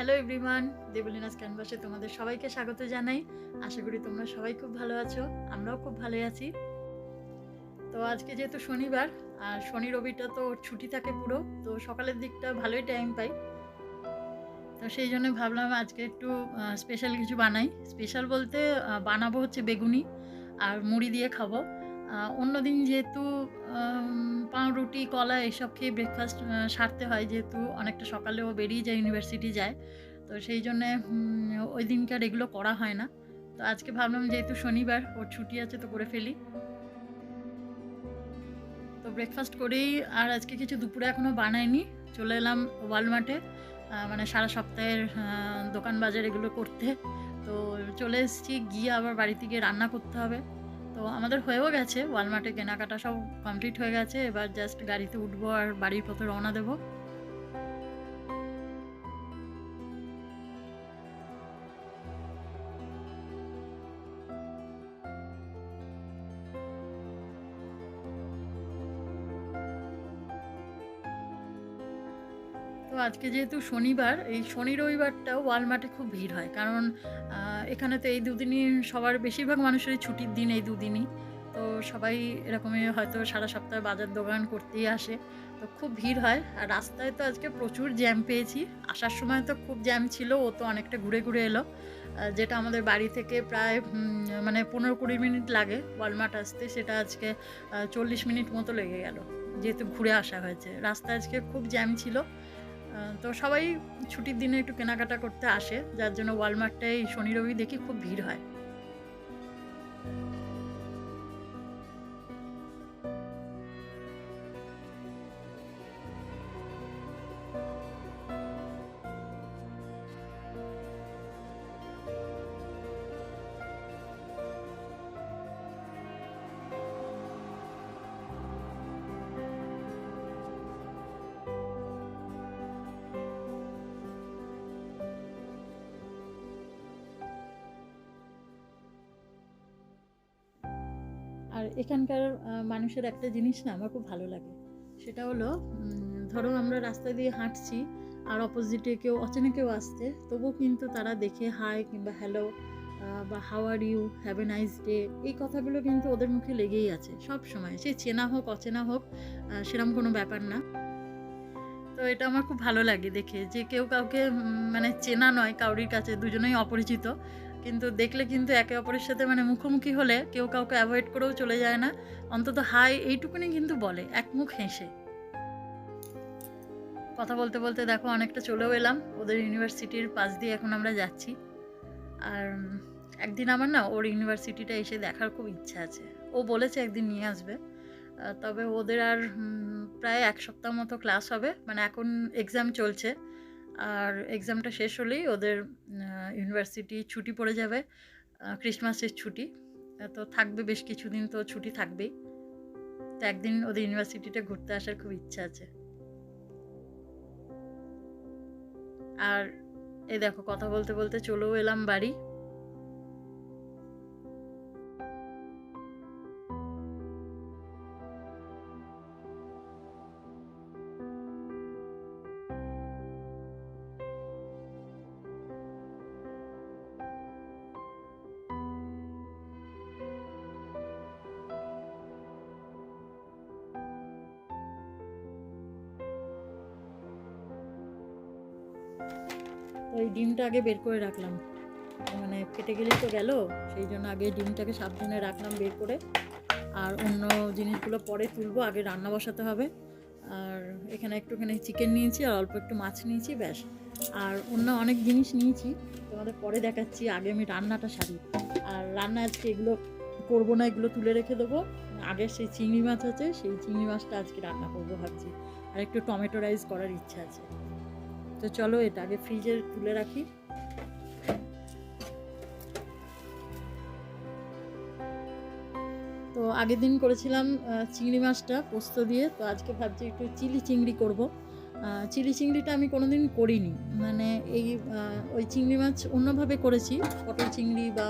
Hello everyone দেবলিনাস ক্যানভাসে তোমাদের সবাইকে স্বাগত জানাই। আশা করি তোমরা সবাই খুব ভালো আছো, আমরাও খুব ভালো আছি। তো আজকে যেহেতু শনিবার, আর শনি রবিটা তো ছুটি থাকে পুরো, তো সকালের দিকটা ভালোই টাইম পাই। তো সেই জন্য ভাবলাম আজকে একটু স্পেশাল কিছু বানাই। স্পেশাল বলতে বানাবো হচ্ছে বেগুনি, আর মুড়ি দিয়ে খাব। অন্যদিন যেহেতু পাউরুটি, কলা এসব খেয়ে ব্রেকফাস্ট সারতে হয় যেহেতু অনেকটা সকালেও বেরিয়ে যায় ইউনিভার্সিটি যায়। তো সেই জন্যে ওই দিনকার এগুলো করা হয় না। তো আজকে ভাবলাম যেহেতু শনিবার, ওর ছুটি আছে তো করে ফেলি। তো ব্রেকফাস্ট করেই আর আজকে কিছু দুপুরে এখনও বানাইনি। চলে এলাম ওয়ালমার্টে মানে সারা সপ্তাহের দোকান বাজার এগুলো করতে। তো চলে এসেছি, গিয়ে আবার বাড়িতে গিয়ে রান্না করতে হবে। তো আমাদের হয়েও গেছে ওয়ালমার্টে কেনাকাটা সব কমপ্লিট হয়ে গেছে, এবার জাস্ট গাড়িতে উঠবো আর বাড়ির পথে রওনা দেবো। আজকে যেহেতু শনিবার, এই শনি রবিবারটাও ওয়ালমার্টে খুব ভিড় হয়। কারণ এখানে তো এই দুদিনই সবার বেশিরভাগ মানুষেরই ছুটির দিন এই দুদিনই। তো সবাই এরকমই হয়তো সারা সপ্তাহে বাজার দোকান করতেই আসে। তো খুব ভিড় হয়। আর রাস্তায় তো আজকে প্রচুর জ্যাম পেয়েছি। আসার সময় তো খুব জ্যাম ছিল, ও তো অনেকটা ঘুরে ঘুরে এলো। যেটা আমাদের বাড়ি থেকে প্রায় মানে পনেরো কুড়ি মিনিট লাগে ওয়ালমার্ট আসতে। সেটা আজকে চল্লিশ মিনিট মতো লেগে গেল। যেহেতু ঘুরে আসা হয়েছে। রাস্তায় আজকে খুব জ্যাম ছিল। তো সবাই ছুটির দিনে একটু কেনাকাটা করতে আসে, যার জন্য ওয়ালমার্টটাই শনি রবি দেখি খুব ভিড় হয়। এখানকার মানুষের একটা জিনিস না আমার খুব ভালো লাগে। সেটা হলো ধরো আমরা রাস্তা দিয়ে হাঁটছি, আর অপোজিটে কেউ, অচেনা কেউ আসছে, তবুও কিন্তু তারা দেখে হাই কিংবা হ্যালো বা how are you have a nice day এই কথাগুলো কিন্তু ওদের মুখে লেগেই আছে, সব সময়। সে চেনা হোক, অচেনা হোক সেরম কোনো ব্যাপার না। তো এটা আমার খুব ভালো লাগে দেখে যে কেউ কাউকে মানে চেনা নয়, কাউরির কাছে, দুজনেই অপরিচিত। কিন্তু দেখলে কিন্তু একে অপরের সাথে মানে মুখোমুখি হলে কেউ কাউকে অ্যাভয়েড করেও চলে যায় না। অন্তত হাই এইটুকুনি কিন্তু বলে, এক মুখ হেসে। কথা বলতে বলতে দেখো অনেকটা চলেও এলাম, ওদের ইউনিভার্সিটির পাশ দিয়ে এখন আমরা যাচ্ছি। আর একদিন আমার না ওর ইউনিভার্সিটিটা এসে দেখার খুব ইচ্ছা আছে। ও বলেছে একদিন নিয়ে আসবে। তবে ওদের আর প্রায় এক সপ্তাহ মতো ক্লাস হবে। মানে এখন এক্সাম চলছে। আর এক্সামটা শেষ হলেই ওদের ইউনিভার্সিটি ছুটি পড়ে যাবে। ক্রিসমাসের ছুটি। তো থাকবে বেশ কিছুদিন, তো ছুটি থাকবেই। তো একদিন ওদের ইউনিভার্সিটিতে ঘুরতে আসার খুব ইচ্ছা আছে। আর এই দেখো, কথা বলতে বলতে চলেও এলাম বাড়ি। ডিমটা আগে বের করে রাখলাম। মানে ফেটে গেলেই তো গেল, সেই জন্য আগে ডিমটাকে সাবধানে রাখলাম বের করে। আর অন্য জিনিসগুলো পরে তুলবো, আগে রান্না বসাতে হবে। আর এখানে একটুখানি চিকেন নিয়েছি আর অল্প একটু মাছ নিয়েছি, ব্যাস। আর অন্য অনেক জিনিস নিয়েছি, তোমাদের পরে দেখাচ্ছি, আগে আমি রান্নাটা সারি। আর রান্না আজকে এগুলো করব না, এগুলো তুলে রেখে দেবো। আগে সেই চিংড়ি মাছ আছে, সেই চিংড়ি মাছটা আজকে রান্না করব ভাবছি। আর একটু টমেটো রাইস করার ইচ্ছা আছে। তো চলো এটা আগে ফ্রিজে তুলে রাখি। তো আগের দিন করেছিলাম চিংড়ি মাছটা পোস্ত দিয়ে, তো আজকে ভাবছি একটু চিলি চিংড়ি করব। চিলি চিংড়িটা আমি কোনোদিন করিনি। মানে এই ওই চিংড়ি মাছ অন্যভাবে করেছি, পটল চিংড়ি বা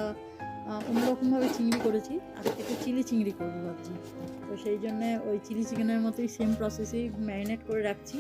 অন্যরকমভাবে চিংড়ি করেছি আজকে একটু চিলি চিংড়ি করব ভাবছি। তো সেই জন্যে ওই চিলি চিকেনের মতোই সেম প্রসেসেই ম্যারিনেট করে রাখছি।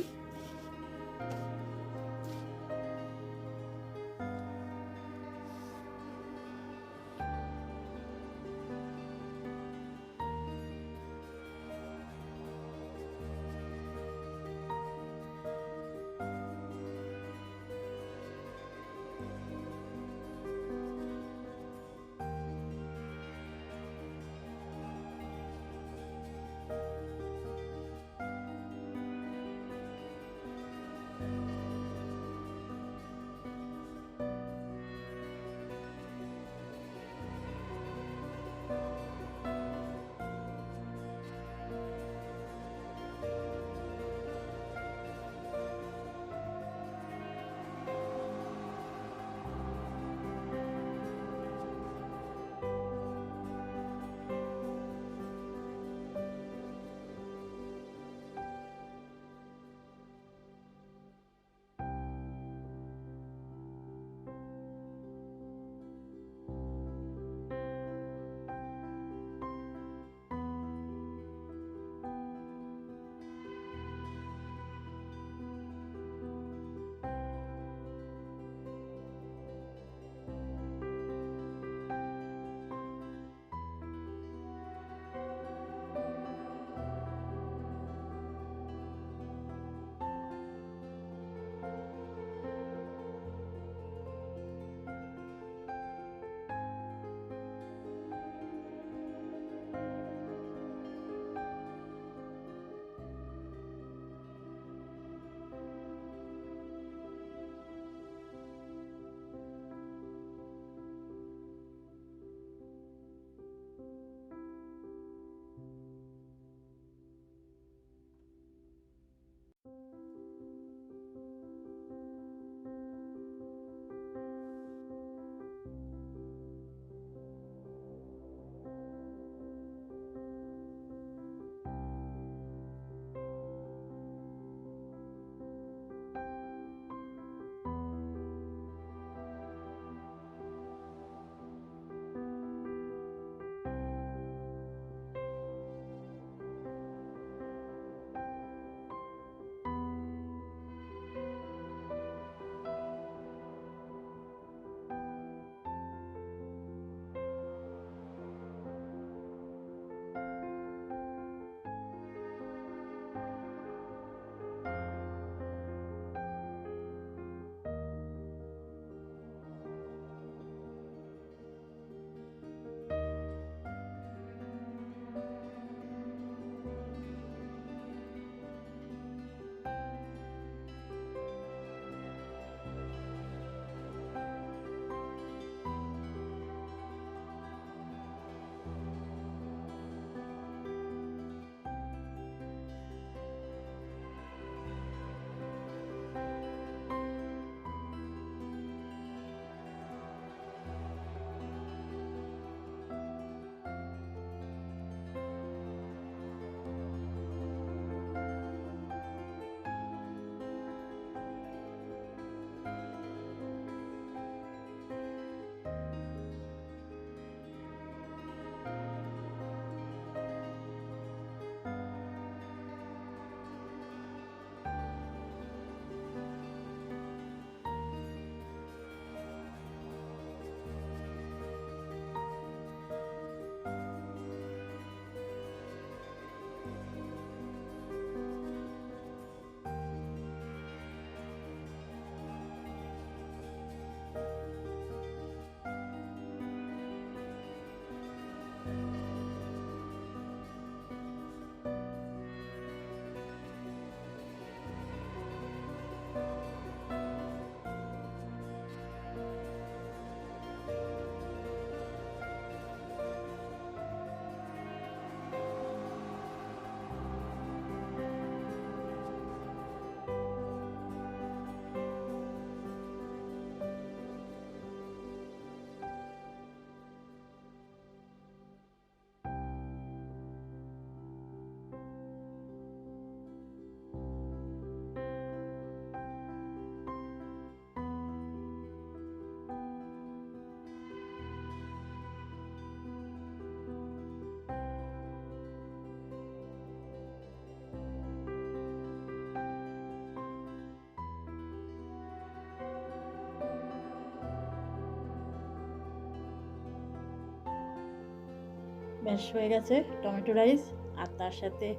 ব্যাস হয়ে গেছে, টমেটো রাইস আর তার সাথে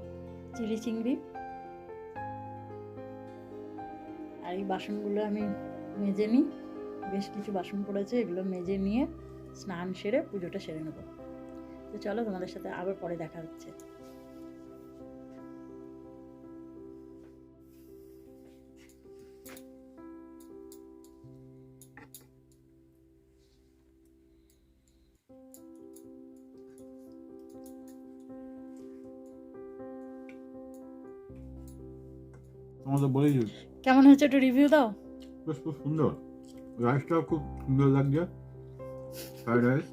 চিলি চিংড়ি। আর এই বাসনগুলো আমি মেজে নিই। বেশ কিছু বাসন পড়েছে, এগুলো মেজে নিয়ে স্নান সেরে পুজোটা সেরে নেব। তো চলো তোমাদের সাথে আবার পরে দেখা হচ্ছে। কেমন হয়েছে একটু রিভিউ দাও। বেশ খুব সুন্দর। রাইসটাও খুব সুন্দর লাগছে। ফ্রাইড রাইস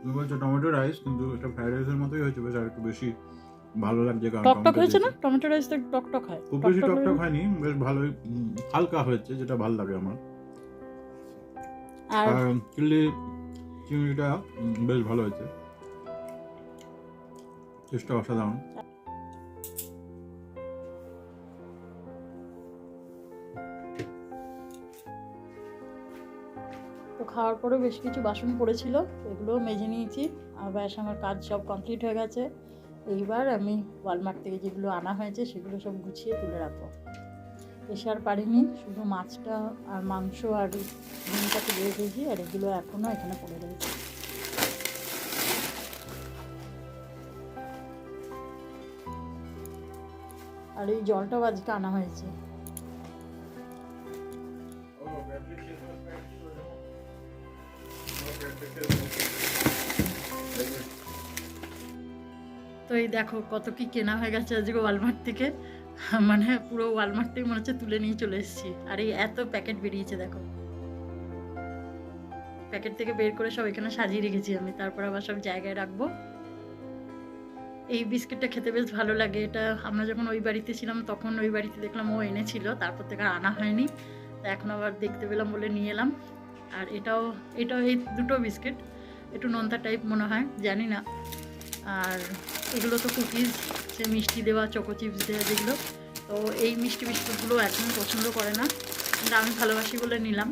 তুমি বলছো টমেটো রাইস কিন্তু এটা ফ্রাইড রাইসের মতোই হয়েছে। বেশ আর একটু বেশি ভালো লাগছে কারণ টক হয়েছে না? টমেটো রাইস তো টক টক হয়। খুব বেশি টক টক টকটক হয়নি বেশ ভালোই হালকা হয়েছে যেটা ভালো লাগে আমার। আর চিলি চিংড়িটা বেশ ভালো হয়েছে। চেষ্টা অসাধারণ। তো খাওয়ার পরেও বেশ কিছু বাসন পড়েছিল এগুলোও মেজে নিয়েছি। আর ব্যাস আমার কাজ সব কমপ্লিট হয়ে গেছে। এইবার আমি ওয়ালমার্ট থেকে যেগুলো আনা হয়েছে, সেগুলো সব গুছিয়ে তুলে রাখব। এসে আর পারিনি, শুধু মাছটা আর মাংস আর ডিমটা তুলে রেখেছি, আর এগুলো এখনও এখানে পড়ে রয়েছে। আর এই জলটাও আজকে আনা হয়েছে। তো এই দেখো কত কি কেনা হয়ে গেছে আজকে ওয়ালমার্ট থেকে। মানে পুরো ওয়ালমার্ট থেকে মনে হচ্ছে তুলে নিয়ে চলে এসেছি। আর এই এত প্যাকেট বেরিয়েছে দেখো। প্যাকেট থেকে বের করে সব এখানে সাজিয়ে রেখেছি আমি। তারপর আবার সব জায়গায় রাখব। এই বিস্কিটটা খেতে বেশ ভালো লাগে। এটা আমরা যখন ওই বাড়িতে ছিলাম, তখন ওই বাড়িতে দেখলাম ও এনেছিল। তারপর থেকে আনা হয়নি। তা এখন আবার দেখতে পেলাম বলে নিয়ে এলাম। আর এটাও এটাও এই দুটো বিস্কিট, একটু নোনতা টাইপ মনে হয়, জানি না। আর এগুলো তো কুকিজ সে মিষ্টি দেওয়া চকো চিপস দেওয়া, যেগুলো, তো এই মিষ্টি বিস্কুটগুলো একদমই পছন্দ করে না, কিন্তু আমি ভালোবাসি বলে নিলাম।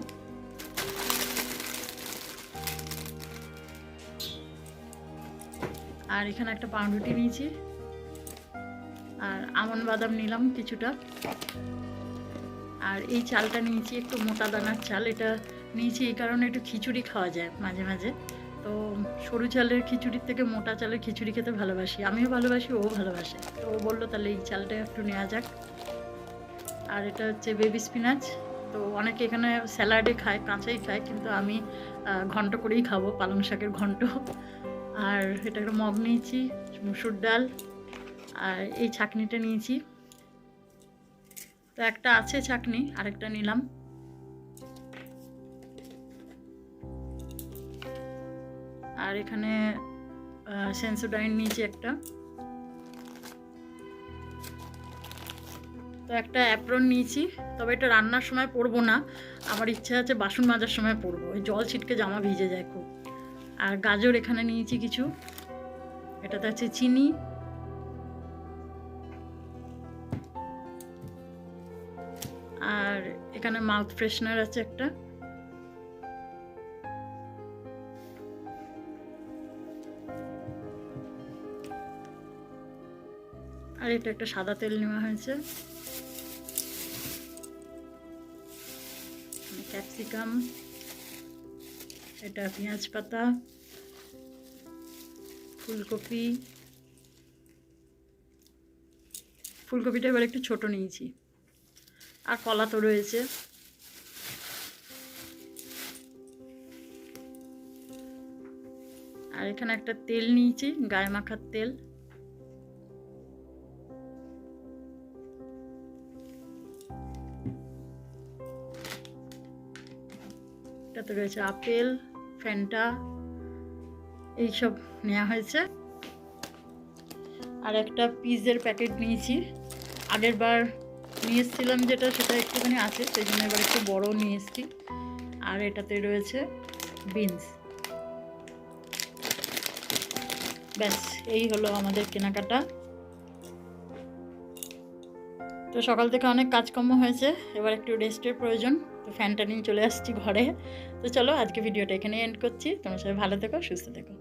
আর এখানে একটা পাউরুটি নিয়েছি। আর আমন বাদাম নিলাম কিছুটা। আর এই চালটা নিয়েছি একটু মোটা দানার চাল, এটা নিয়েছি এই কারণে একটু খিচুড়ি খাওয়া যায় মাঝে মাঝে। তো সরু চালের খিচুড়ির থেকে মোটা চালের খিচুড়ি খেতে ভালোবাসি। আমিও ভালোবাসি, ও ভালোবাসে। তো ও বলল, তাহলে এই চালটা একটু নেওয়া যাক। আর এটা হচ্ছে বেবি স্পিনাচ তো অনেকে এখানে স্যালাডে খায়, কাঁচাই খায়, কিন্তু আমি ঘন্ট করেই খাব, পালং শাকের ঘন্ট। আর এটা একটা মগ নিয়েছি, মুসুর ডাল। আর এই ছাকনিটা নিয়েছি। তো একটা আছে ছাকনি, আরেকটা নিলাম। আর এখানে সেন্সোডাইন নিয়েছি একটা। তো একটা অ্যাপ্রন নিয়েছি, তবে এটা রান্নার সময় পরবো না। আমার ইচ্ছা আছে বাসন মাজার সময় পরবো। ওই জল ছিটকে জামা ভিজে যায় খুব। আর গাজর এখানে নিয়েছি কিছু। এটাতে আছে চিনি। আর এখানে মাউথ ফ্রেশনার আছে একটা। এটা একটা সাদা তেল নেওয়া হয়েছে। ক্যাপসিকাম, এটা পেঁয়াজ পাতা, ফুলকপি। ফুলকপিটা এবার একটু ছোট নিয়েছি। আর কলা তো রয়েছে। আর এখানে একটা তেল নিয়েছি, গায়ে মাখার তেল। এটাতে রয়েছে আপেল ফ্যান্টা এইসব নেওয়া হয়েছে। আর একটা পিজের প্যাকেট নিয়েছি। আগের বার নিয়ে এসেছিলাম যেটা, সেটা একটুখানি আছে, সেই জন্য এবার একটু বড় নিয়ে এসেছি। আর এটাতে রয়েছে বিনস। ব্যাস, এই হলো আমাদের কেনাকাটা। তো সকাল থেকে অনেক কাজকর্ম হয়েছে, এবার একটু রেস্টের প্রয়োজন, তো ফ্যানটা নিয়ে চলে আসছি ঘরে। তো চলো আজকে ভিডিওটা এখানে এন্ড করছি, তোমার সবাই ভালো থেকো, সুস্থ থেকো।